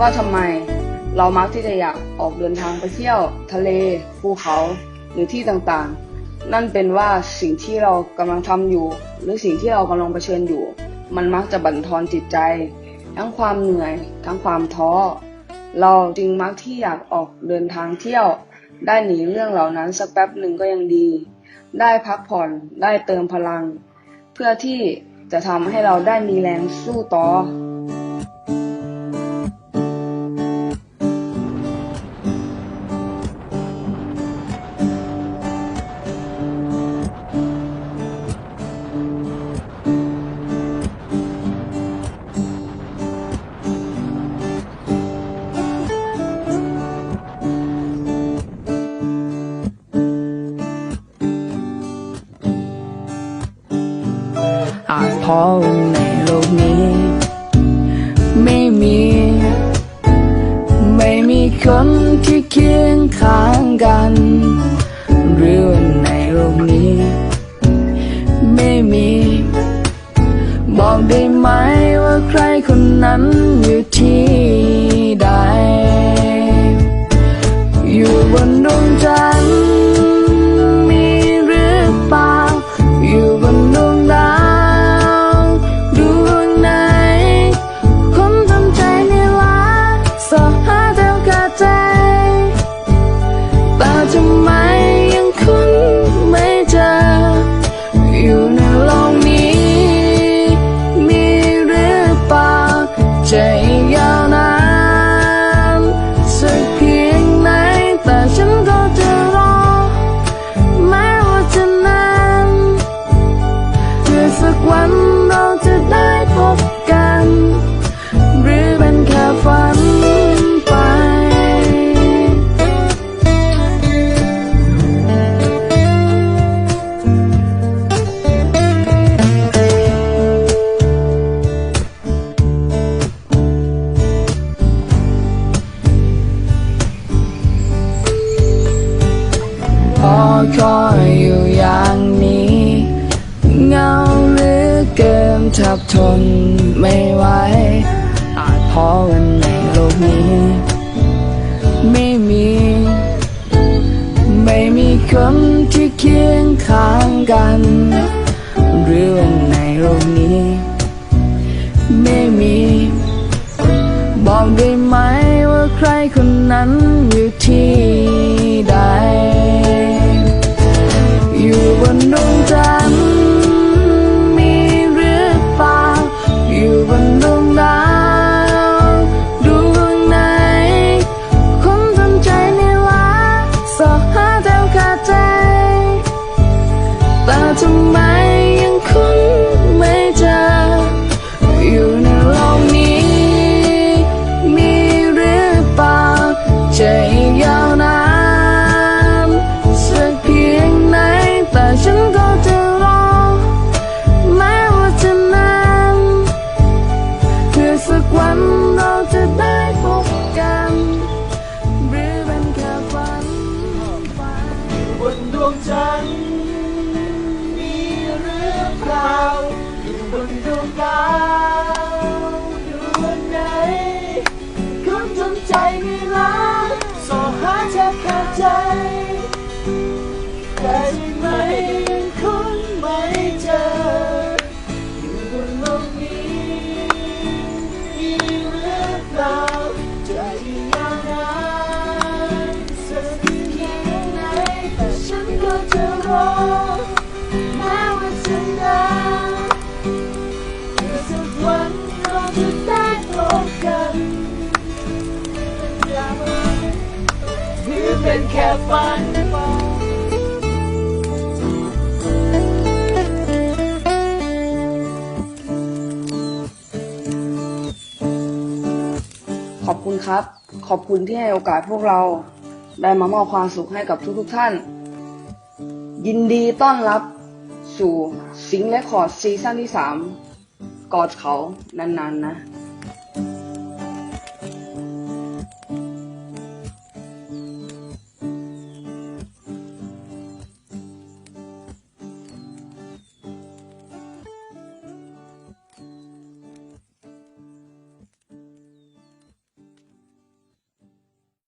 ว่าทำไมเรามักที่จะอยากออกเดินทางไปเที่ยว ทะเลภูเขาหรือที่ต่างๆ นั่นเป็นว่าสิ่งที่เรากำลังทำอยู่ หรือสิ่งที่เรากำลังเผชิญอยู่ มันมักจะบั่นทอนจิตใจ ทั้งความเหนื่อย ทั้งความท้อ เราจึงมักที่อยากออกเดินทางเที่ยว ได้หนีเรื่องเหล่านั้นสักแป๊บหนึ่งก็ยังดี ได้พักผ่อนได้เติมพลัง เพื่อที่จะทำให้เราได้มีแรงสู้ต่อ อาจเพราะว่าในโลกนี้ ไม่มี ไม่มีคนที่เคียงข้างกัน หรือว่าในโลกนี้ ไม่มี บอกได้ไหมว่าใครคนนั้นอยู่ที่ คอยอยู่อย่างนี้ เงาเหลือเกินทับทนไม่ไหวอาจเพราะวันในโลกนี้ ไม่มี ไม่มีคนที่เคียงข้างกัน หรือว่าในโลกนี้ ไม่มี บอกได้ไหมว่าใครคนนั้นอยู่ที่ น วงจันทร์มีหรือเปล่าอยู่บนดวงดาว ครับ ขอบคุณที่ให้โอกาสพวกเรา ได้มามอบความสุขให้กับทุกๆท่าน ยินดีต้อนรับสู่สิงห์เลคคอร์ดซีซั่นที่ 3 กอดเขานานๆนะ